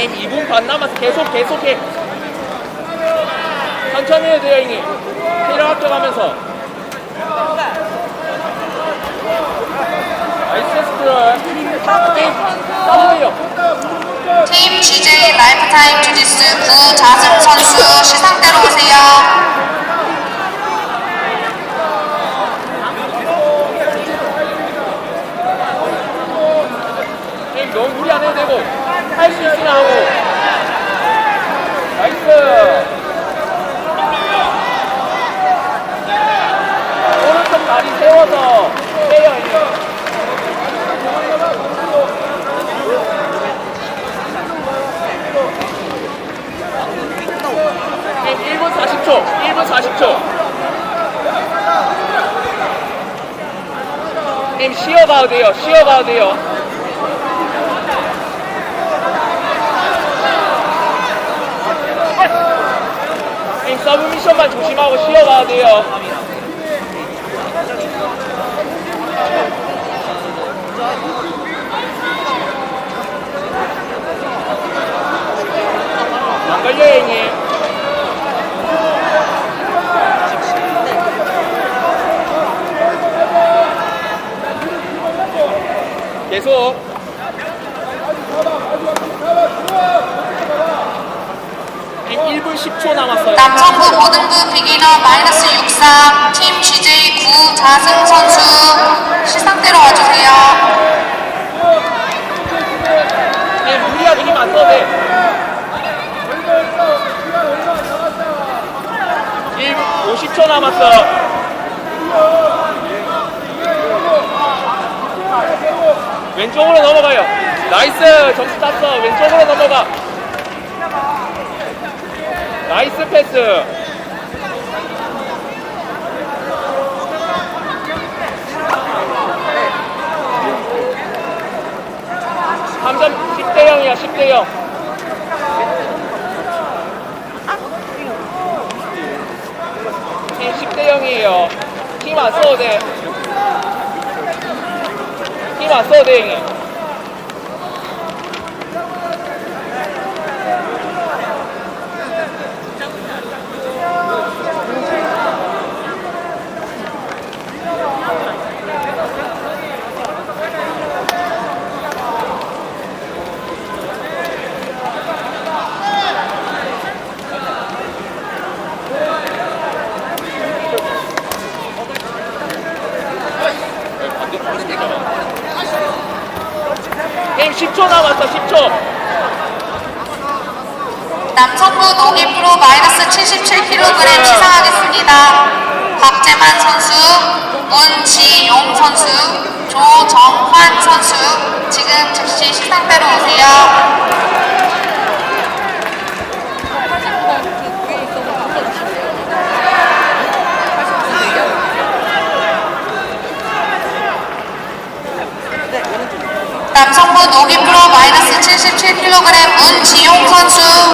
게임 2분 반 남았어. 계속 계속해. 천천히 해도 돼요, 형님. 체력 합격하면서. 나이스 스트롤. 팀 GJ 라이프타임 주짓수 구자승 선수 시상대로 오세요. 너무 무리 안 해도 되고 할 수 있으나 하고. 나이스. 오른쪽 다리 세워서 빼요 이제. 게임 1분 40초. 1분 40초. 게임 쉬어가도 돼요 쉬어가도 돼요 서브 미션만 조심하고 쉬어가야 돼요. 안 걸려요, 형님. 계속. 게임 1분 10초 남았어요. 남성부 모등부 비기너 마이너스 63, 팀 GJ 구자승 선수 시상대로 와주세요. 네, 무리하게 힘안 돼. 1분 50초 남았어. 왼쪽으로 넘어가요. 나이스. 점수 땄어. 왼쪽으로 넘어가. 나이스 패스. 삼점 10대 0이야, 10대 0. 팀 10대 0이에요. 팀 안 써도 돼. 팀 안 써도 돼. 10초 남았어, 10초. 남성부 농이 프로 마이너스 77kg 시상하겠습니다. 박재만 선수, 문지용 선수, 조정환 선수 지금 즉시 시상대로 오세요. 남성부 농이 프로 마이너스 77kg 문지용 선수